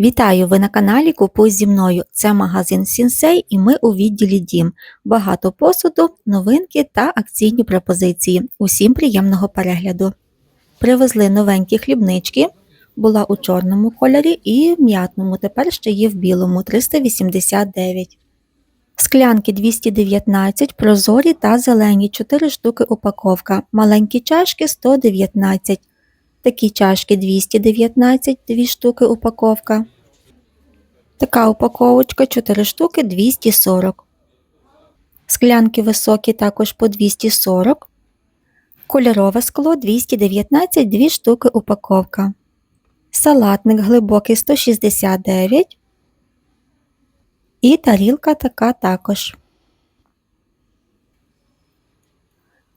Вітаю! Ви на каналі Купуй зі мною. Це магазин Сінсей і ми у відділі Дім. Багато посуду, новинки та акційні пропозиції. Усім приємного перегляду. Привезли новенькі хлібнички. Була у чорному кольорі і м'ятному. Тепер ще є в білому 389. Склянки 219, прозорі та зелені, 4 штуки упаковка. Маленькі чашки 119. Такі чашки 219, 2 штуки упаковка. Така упаковочка 4 штуки 240. Склянки високі також по 240. Кольорове скло 219, 2 штуки упаковка. Салатник глибокий 169. І тарілка така також.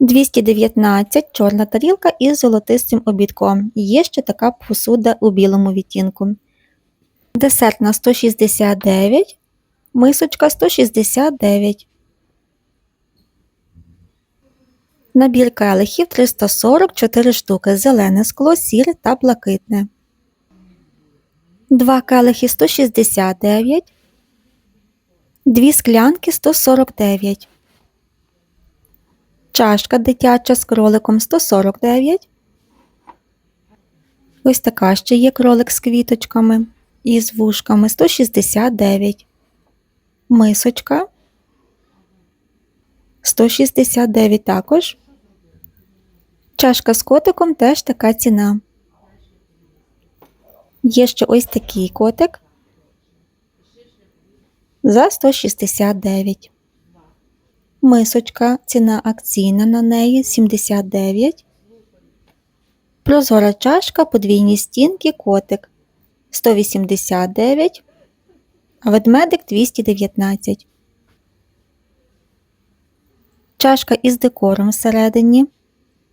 219 чорна тарілка із золотистим обідком. Є ще така посуда у білому відтінку. Десертна 169, мисочка 169. Набір келихів 344 штуки. Зелене скло, сіре та блакитне. Два келихи 169. Дві склянки 149. Чашка дитяча з кроликом 149. Ось така ще є кролик з квіточками і з вушками 169. Мисочка 169 також. Чашка з котиком теж така ціна. Є ще ось такий котик за 169. Мисочка, ціна акційна на неї 79. Прозора чашка, подвійні стінки, котик 189, а ведмедик 219. Чашка із декором всередині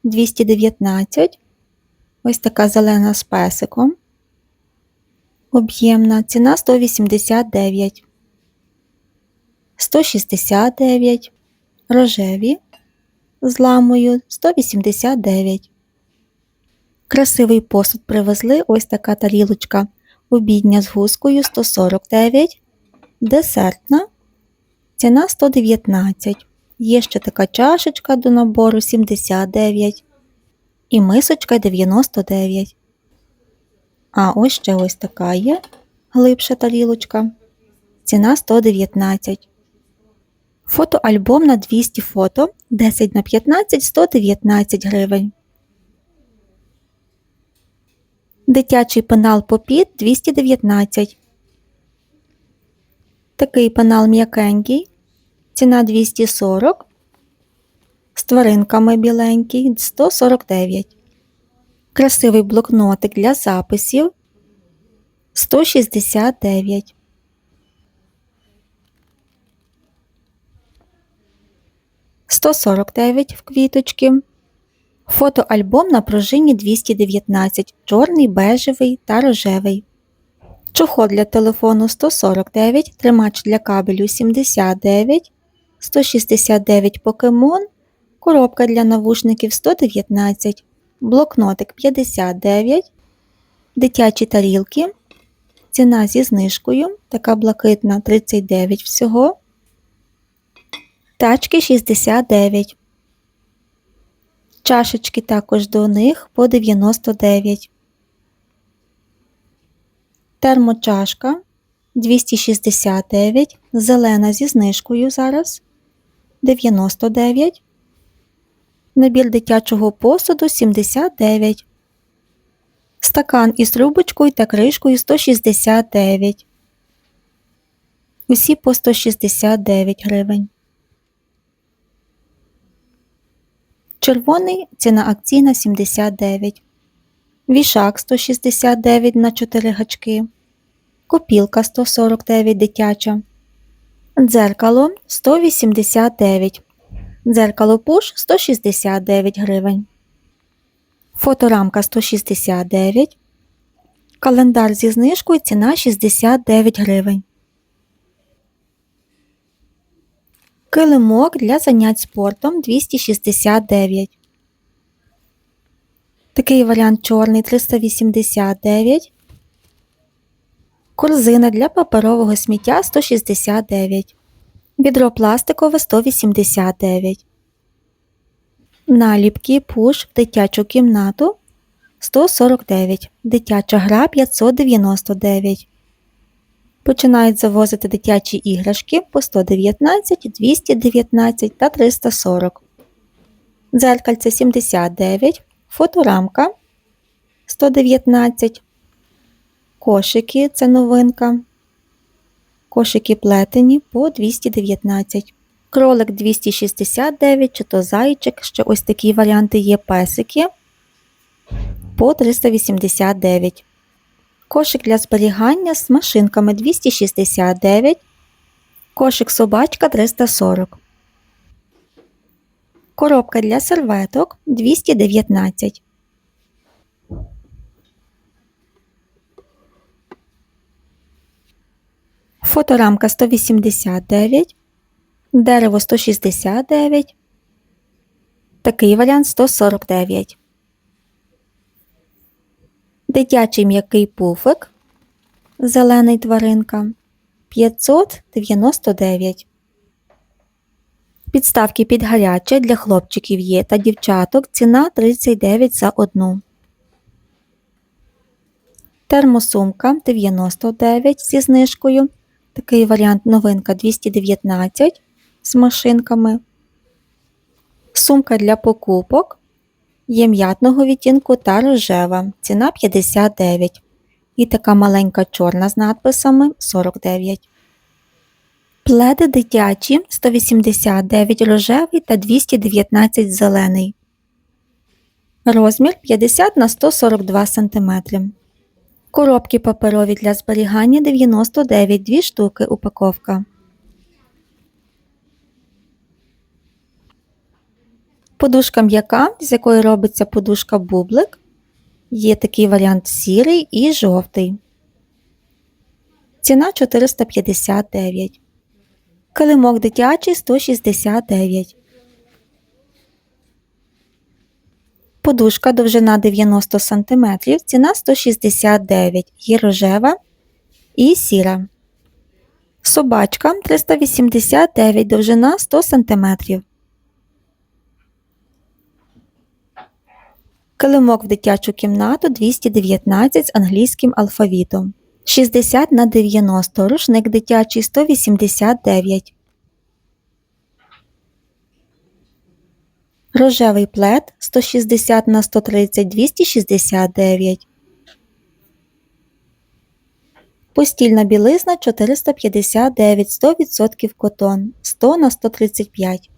219. Ось така зелена з песиком. Об'ємна ціна 189. 169. Рожеві з ламою 189. Красивий посуд привезли ось така тарілочка. Обідня з гускою 149. Десертна. Ціна 119. Є ще така чашечка до набору 79. І мисочка 99. А ось ще ось така є глибша тарілочка. Ціна 119. Фотоальбом на 200 фото 10 на 15 119 гривень. Дитячий пенал попіт 219. Такий пенал м'якенький. Ціна 240. З тваринками біленький 149. Красивий блокнотик для записів 169. Сто сорок дев'ять в квіточки. Фотоальбом на пружині 219, чорний, бежевий та рожевий. Чохол для телефону 149, тримач для кабелю 79, 169 покемон, коробка для навушників 119, блокнотик 59, дитячі тарілки. Ціна зі знижкою, така блакитна 39 всього. Тачки 69. Чашечки також до них по 99. Термочашка 269. Зелена зі знижкою зараз 99. Набір дитячого посуду 79. Стакан із трубочкою та кришкою 169. Усі по 169 гривень. Червоний ціна акційна 79. Вішак 169 на 4 гачки. Копілка 149 дитяча. Дзеркало 189. Дзеркало пуш 169 гривень. Фоторамка 169. Календар зі знижкою ціна 69 гривень. Килимок для занять спортом 269. Такий варіант чорний 389. Корзина для паперового сміття 169. Відро пластикове 189. Наліпки пуш в дитячу кімнату 149. Дитяча гра 599. Починають завозити дитячі іграшки по 119, 219 та 340. Дзеркальце 79. Фоторамка 119. Кошики це новинка. Кошики плетені по 219. Кролик 269, чи то зайчик, ще ось такі варіанти є песики по 389. Кошик для зберігання з машинками 269. Кошик собачка 340. Коробка для серветок 219. Фоторамка 189. Дерево 169. Такий варіант 149. Дитячий м'який пуфик. Зелений тваринка 599. Підставки під гаряче для хлопчиків є та дівчаток. Ціна 39 за одну. Термосумка 99 зі знижкою. Такий варіант новинка 219 з машинками. Сумка для покупок є м'ятного відтінку та рожева. Ціна 59. І така маленька чорна з надписами 49. Пледи дитячі 189 рожевий та 219 зелений. Розмір 50 на 142 см. Коробки паперові для зберігання 99 2 штуки упаковка. Подушка м'яка, з якої робиться подушка бублик. Є такий варіант сірий і жовтий. Ціна 459. Килимок дитячий 169. Подушка довжина 90 см, ціна 169 є рожева і сіра. Собачка 389 довжина 100 см. Килимок в дитячу кімнату 219 з англійським алфавітом. 60 на 90 рушник дитячий 189. Рожевий плед 160 на 130 269. Постільна білизна 459 100% котон 100 на 135.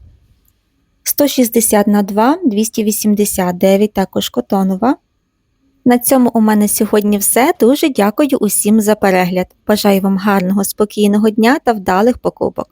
160 на 2 289 також котонова. На цьому у мене сьогодні все. Дуже дякую усім за перегляд. Бажаю вам гарного, спокійного дня та вдалих покупок.